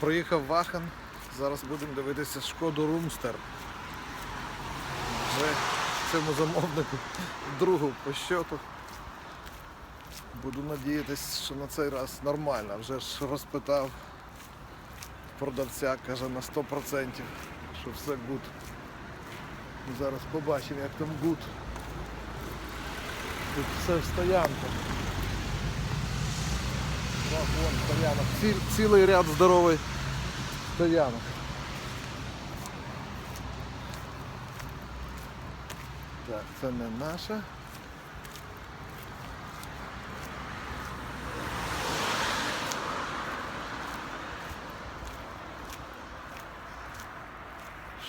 Проїхав Вахан. Зараз будемо дивитися шкоду Румстер. Вже цьому замовнику другу по щоту. Буду надіятися, що на цей раз нормально. Вже ж розпитав продавця, каже на 100%, що все гуд. Зараз побачимо, як там гуд. Тут все в стоянках. Вон, стоянок. Ці- цілий ряд здоровий стоянок. Так, це не наша.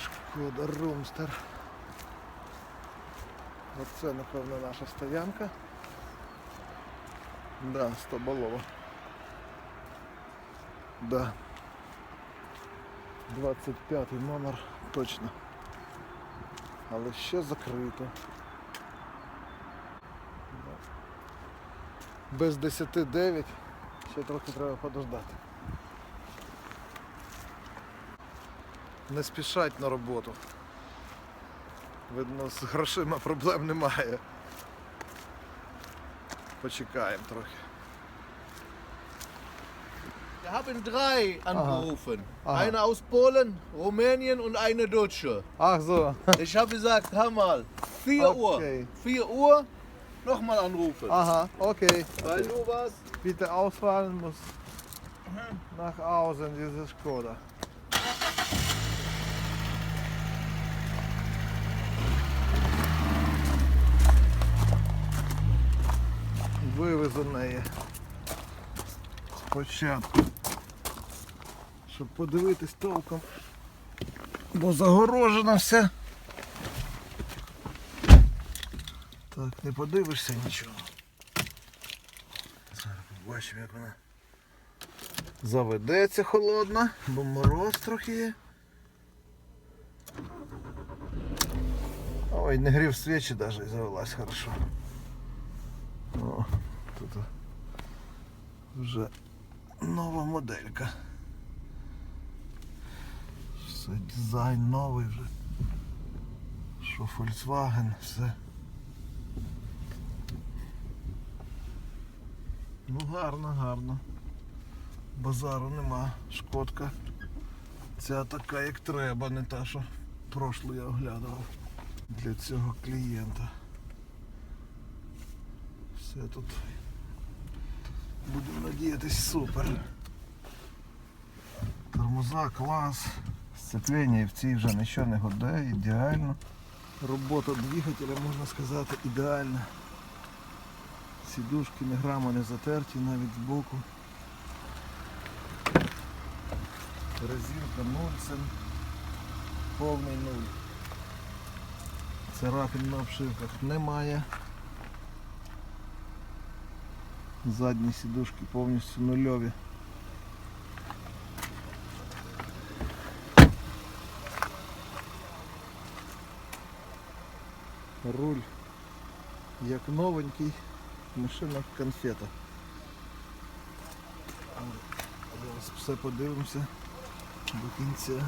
Шкода Румстер. Оце, напевно, наша стоянка. Да, стоболова. Да. 25 номер точно. Але ще закрито. Без 10-9. Ще трохи треба подождати. Не спішать на роботу. Видно, з грошима проблем немає. Почекаємо трохи. Wir haben drei angerufen. Aha. Eine aus Polen, Rumänien und eine Deutsche. Ach so. Ich habe gesagt, hör mal, 4 Okay. Uhr. 4 Uhr nochmal anrufen. Aha, okay. Weil du was? Bitte ausfallen muss nach außen diese Skoda. Вивезу неї спочатку, щоб подивитись толком, бо загорожена все. Так, не подивишся нічого. Зараз побачимо, як вона заведеться холодна, бо мороз трохи є. Ой, не грів свічі навіть і завелась хорошо. О, тут вже нова моделька. Все, дизайн новий вже. Що Volkswagen, все. Ну гарно, гарно. Базару нема. Шкодка. Ця така як треба, не та, що прошлу я оглядував для цього клієнта. Все тут будемо надіятись супер. Тормоза, клас. Сцеплення і в цій вже нічого не годе, ідеально. Робота двигателя, можна сказати, ідеальна. Сідушки не грама не затерті навіть збоку. Резинка Нульсен. Повний нуль. Царапин на обшивках немає. Задні сідушки повністю нульові. Руль як новенький, машина конфета. Зараз все подивимося до кінця.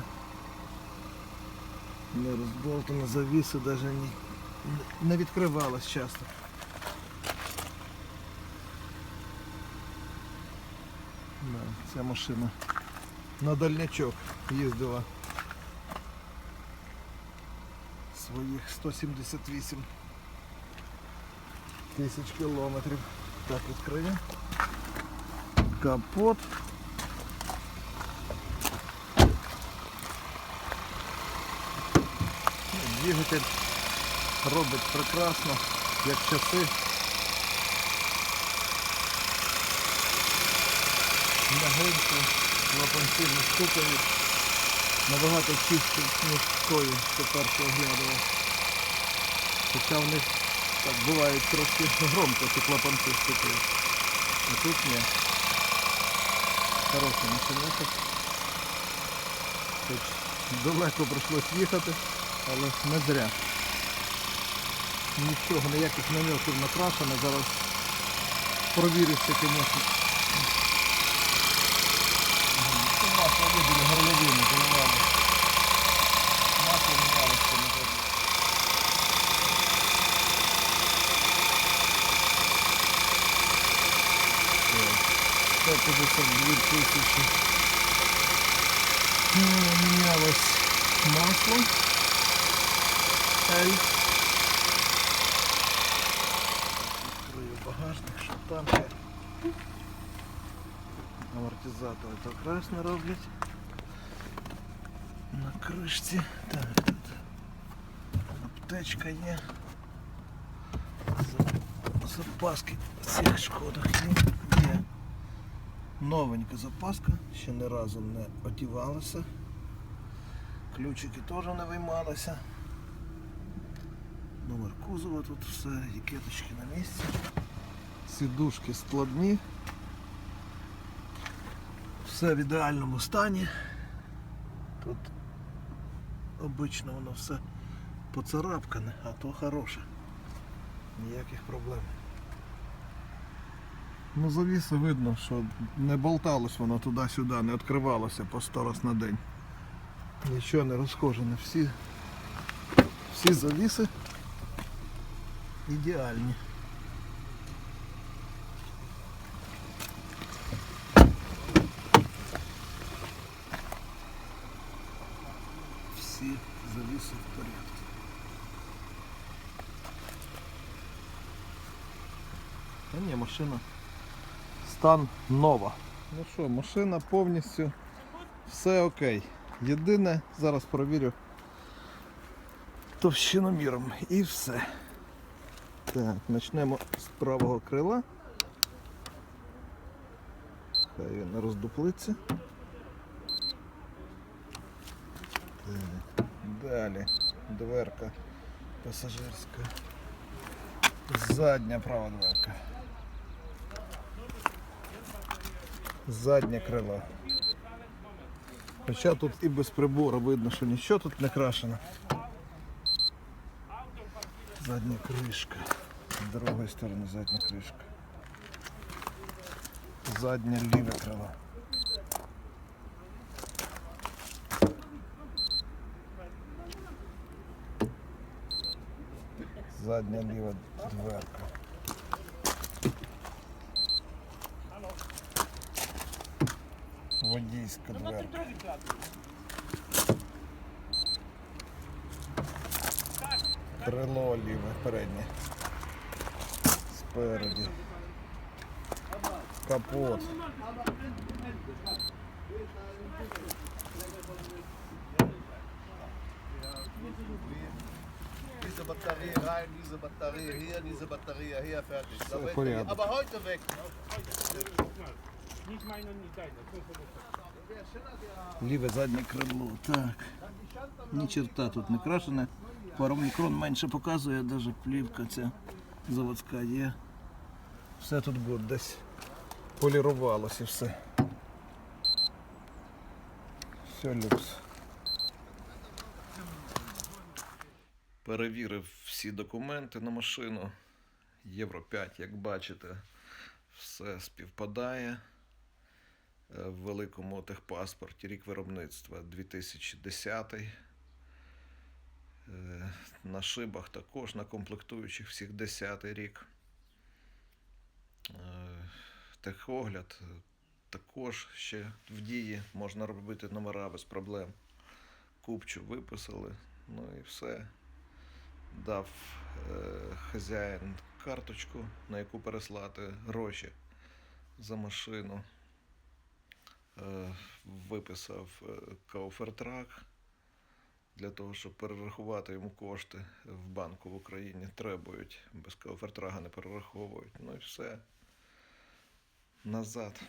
Не розболтана завіси навіть не, відкривалась часто. Ця машина на дальнячок їздила своїх 178 тисяч кілометрів. Так відкриємо. Капот. Двигатель робить прекрасно, як часи. Мягенько, клапанці не стукають. Набагато чистше, ніж тої, що перше оглядував. Хоча в них так буває трошки громко ці клапанці стукають. А тут ні. Хороша машинка. Хоч далеко прийшлось їхати, але не зря. Нічого, ніяких намеків на крашене. Зараз провірю все, звісно. 152 тисячі. Е, Мінялось масло. L. Відкрию багажник, що там ще. Амортизатори то красно роблять. На кришці. Так, тут аптечка є. За- Запаски в цих шкодах є. Новенька запаска, ще ні разу не одівалася. Ключики теж не виймалися. Номер кузова тут все, етикеточки на місці. Сідушки складні. Все в ідеальному стані. Тут обично воно все поцарапкане, а то хороше. Ніяких проблем. Ну завіси видно, що не болталось воно туди-сюди, не відкривалося по 100 раз на день. Нічого не розхожене. Всі, всі завіси ідеальні. Всі завіси в порядку. Та ні, машина. Стан нова. Ну що, машина повністю все окей. Єдине, зараз провірю товщиноміром і все. Так, почнемо з правого крила. Хай він роздуплиться. Далі дверка пасажирська. Задня права дверка. Заднє крило. Хоча тут і без прибору видно, що нічого тут не крашено. Задня кришка. З другої сторони задня кришка. Заднє ліве крило. Задня ліва дверка. Водійська дверка. Крило ліве переднє. Спереді. Капот. Diese Batterie rein, diese Batterie hier, diese Batterie hier, fertig. So, Da wird Kollege. die- Aber heute weg. Ліве заднє крило. Так. Ні черта тут не крашене. Пару мікрон менше показує, навіть плівка ця заводська є. Все тут буде десь полірувалося все. Все люкс. Перевірив всі документи на машину. Євро 5, як бачите, все співпадає. Е, в великому техпаспорті рік виробництва 2010. Е, На шибах також на комплектуючих всіх 10 рік. Е, Техогляд також ще в дії можна робити номера без проблем. Купчу виписали, ну і все. Дав е, хазяїн карточку, на яку переслати гроші за машину. Е, виписав е, Кауфертрак для того, щоб перерахувати йому кошти в банку в Україні. Требують, без Кауфертрага не перераховують. Ну і все. Назад.